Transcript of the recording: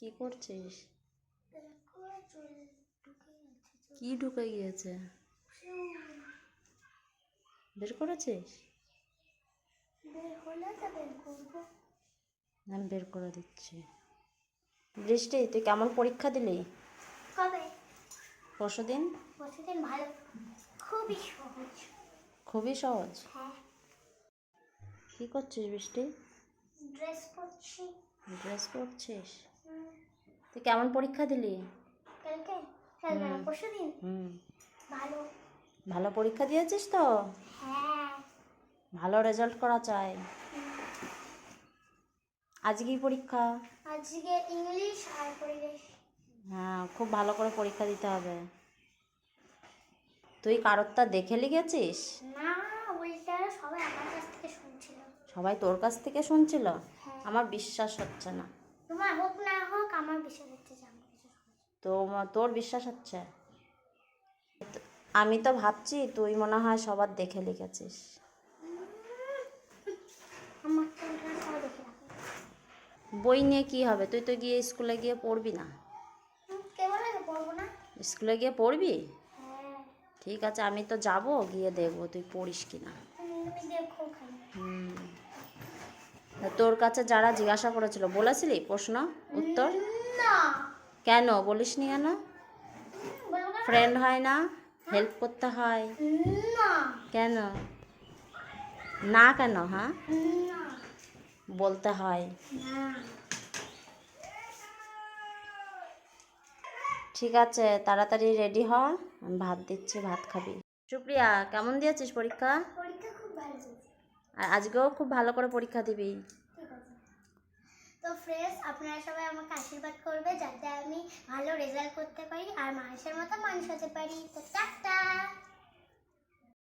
কি করছিস? কি ঢুকে গিয়েছে? বের করেছিস? আমি বের করে দিচ্ছি। বৃষ্টি তুই কেমন পরীক্ষা দিলি? কবে? পরশু দিন ভালো। খুবই সহজ। খুবই সহজ? হ্যাঁ। কি করছিস বৃষ্টি? ড্রেস পরছি। ড্রেস পরছিস? তুই কেমন পরীক্ষা দিলি? কালকে? কাল হুম। ভালো। ভালো পরীক্ষা দিয়েছিস তো? হ্যাঁ। ভালো রেজাল্ট করা চাই। আজকে পরীক্ষা? আজকে ইংলিশ আর পরিবেশ। হ্যাঁ খুব ভালো করে পরীক্ষা দিতে হবে। তুই কারোরটা দেখে লিখেছিস? না ওইটা সবাই আমার কাছ থেকে শুনছিল। সবাই তোর কাছ থেকে শুনছিল? হ্যাঁ। আমার বিশ্বাস হচ্ছে না। তোমার হোক না হোক আমার বিশ্বাস হচ্ছে যে তো তোর বিশ্বাস হচ্ছে? আমি তো ভাবছি তুই মনে হয় সবার দেখে লিখেছিস। বই নিয়ে কি হবে? তুই তো গিয়ে স্কুলে গিয়ে পড়বি না। স্কুলে গিয়ে পড়বি? হ্যাঁ। ঠিক আছে আমি তো যাব গিয়ে দেখব তুই পড়িস কি না হুম, তুমি দেখো খালি হুম। তা তোর কাছে যারা জিজ্ঞাসা করেছিল বলেছিলি প্রশ্ন উত্তর? কেন? বলিস নি কেন? ফ্রেন্ড হয় না? হেল্প করতে হয়? কেন? না কেন হ্যাঁ? বলতে হয়। ঠিক আছে তাড়াতাড়ি রেডি হ আমি ভাত দিচ্ছি ভাত খাবি। সুপ্রিয়া কেমন দিয়েছিস পরীক্ষা? পরীক্ষা খুব ভালো আর আজকেও খুব ভালো করে পরীক্ষা দিবি। তো ফ্রেন্ডস আপনারা সবাই আমাকে আশীর্বাদ করবে যাতে আমি ভালো রেজাল্ট করতে পারি আর মানুষের মতো মানুষ হতে পারি। তো টাটা!